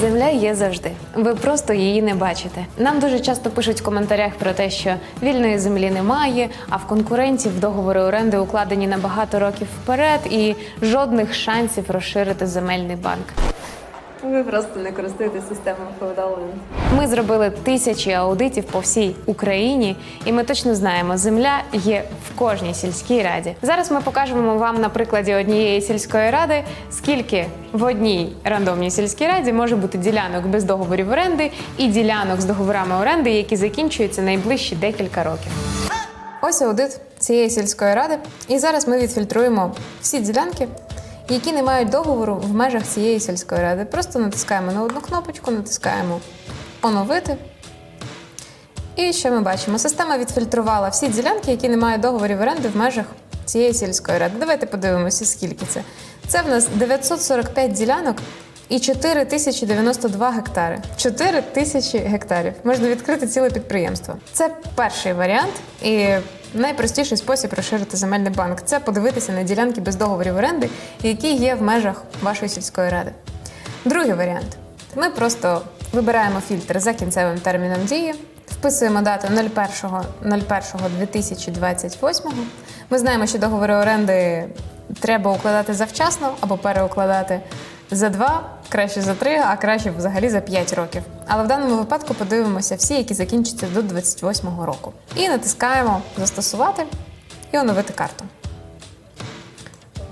Земля є завжди. Ви просто її не бачите. Нам дуже часто пишуть в коментарях про те, що вільної землі немає, а в конкурентів договори оренди укладені на багато років вперед, і жодних шансів розширити земельний банк. Ви просто не користуєтесь системою феодалу. Ми зробили тисячі аудитів по всій Україні, і ми точно знаємо, земля є в кожній сільській раді. Зараз ми покажемо вам на прикладі однієї сільської ради, скільки в одній рандомній сільській раді може бути ділянок без договорів оренди і ділянок з договорами оренди, які закінчуються найближчі декілька років. Ось аудит цієї сільської ради. І зараз ми відфільтруємо всі ділянки, які не мають договору в межах цієї сільської ради. Просто натискаємо на одну кнопочку, натискаємо оновити. І що ми бачимо? Система відфільтрувала всі ділянки, які не мають договорів оренди в межах цієї сільської ради. Давайте подивимося, скільки це. Це в нас 945 ділянок і 4092 гектари. 4 тисячі гектарів. Можна відкрити ціле підприємство. Це перший варіант і найпростіший спосіб розширити земельний банк це подивитися на ділянки без договорів оренди, які є в межах вашої сільської ради. Другий варіант. Ми просто вибираємо фільтр за кінцевим терміном дії, вписуємо дату 01.01.2028. Ми знаємо, що договори оренди треба укладати завчасно або переукладати за два, краще за три, а краще взагалі за 5 років. Але в даному випадку подивимося всі, які закінчаться до 28-го року. І натискаємо Застосувати і оновити карту.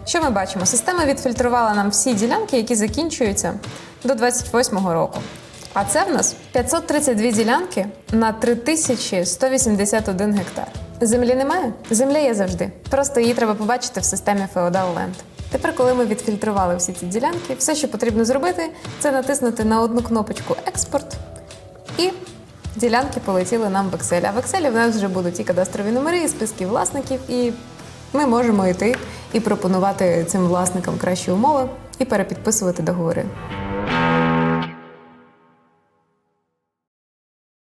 Що ми бачимо? Система відфільтрувала нам всі ділянки, які закінчуються до 28-го року. А це в нас 532 ділянки на 3181 гектар. Землі немає? Земля є завжди. Просто її треба побачити в системі Feudal Land. Тепер, коли ми відфільтрували всі ці ділянки, все, що потрібно зробити, це натиснути на одну кнопочку Експорт і ділянки полетіли нам в Excel. А в Excel в нас вже будуть і кадастрові номери, і списки власників, і ми можемо йти і пропонувати цим власникам кращі умови і перепідписувати договори.